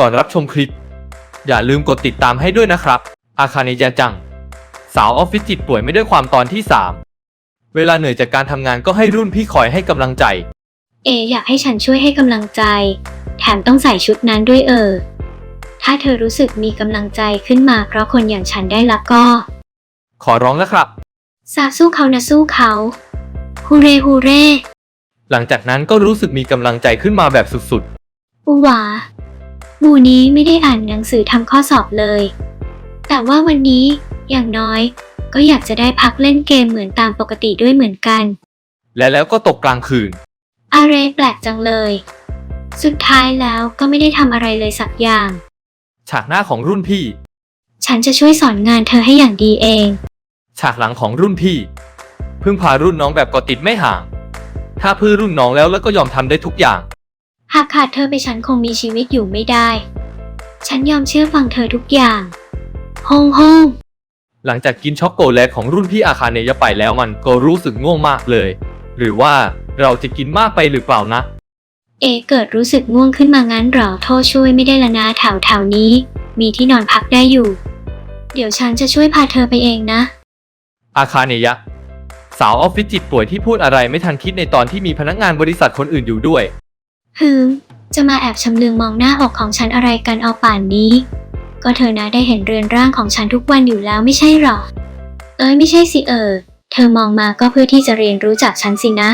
ก่อนรับชมคลิป อย่าลืมกดติดตามให้ด้วยนะครับ อาคาเนยาจัง สาวออฟฟิศจิตป่วยไม่ด้วยความตอนที่ 3 เวลาเหนื่อยจากการทำงานก็ให้รุ่นพี่คอยให้กำลังใจ เอ อยากให้ฉันช่วยให้กำลังใจ แถมต้องใส่ชุดนั้นด้วยเออ ถ้าเธอรู้สึกมีกำลังใจขึ้นมาเพราะคนอย่างฉันได้ละก็ ขอร้องนะครับ สาสู้เขานะสู้เขาฮูเรฮูเร่หลังจากนั้นก็รู้สึกมีกำลังใจขึ้นมาแบบสุดอูหวา บูนี้ไม่ได้อ่านหนังสือทำข้อสอบเลย แต่ว่าวันนี้อย่างน้อยก็อยากจะได้พักเล่นเกมเหมือนตามปกติด้วยเหมือนกันๆและแล้วก็ตกกลางคืนอะไรแปลกจังเลย สุดท้ายแล้วก็ไม่ได้ทำอะไรเลยสักอย่าง ฉากหน้าของรุ่นพี่ ฉันจะช่วยสอนงานเธอให้อย่างดีเอง ฉากหลังของรุ่นพี่พึ่งพารุ่นน้องแบบกอดติดไม่ห่าง ถ้าพื้รุ่นน้องแล้วแล้วก็ยอมทำได้ทุกอย่าง หากขาดเธอไปฉันคงมีชีวิตอยู่ไม่ได้ ฉันยอมเชื่อฟังเธอทุกอย่างโฮงโฮงหลังจากกินช็อกโกแลตของรุ่นพี่อาคาเนยะไปแล้วมันก็รู้สึกง่วงมากเลย หรือว่าเราจะกินมากไปหรือเปล่านะ เอเกิดรู้สึกง่วงขึ้นมางั้นเหรอโทษช่วยไม่ได้ละนะแถวแถวๆนี้ มีที่นอนพักได้อยู่ เดี๋ยวฉันจะช่วยพาเธอไปเองนะ อาคาเนยะ สาวออฟฟิศจิตป่วยที่พูดอะไรไม่ทันคิดในตอนที่มีพนักงานบริษัทคนอื่นอยู่ด้วย ฮึมจะมาแอบชำเลืองมองหน้าอกของฉันอะไรกันเอาป่านนี้ ก็เธอนะได้เห็นเรือนร่างของฉันทุกวันอยู่แล้วไม่ใช่หรอ เอ้ยไม่ใช่สิเออ เธอมองมาก็เพื่อที่จะเรียนรู้จากฉันสินะ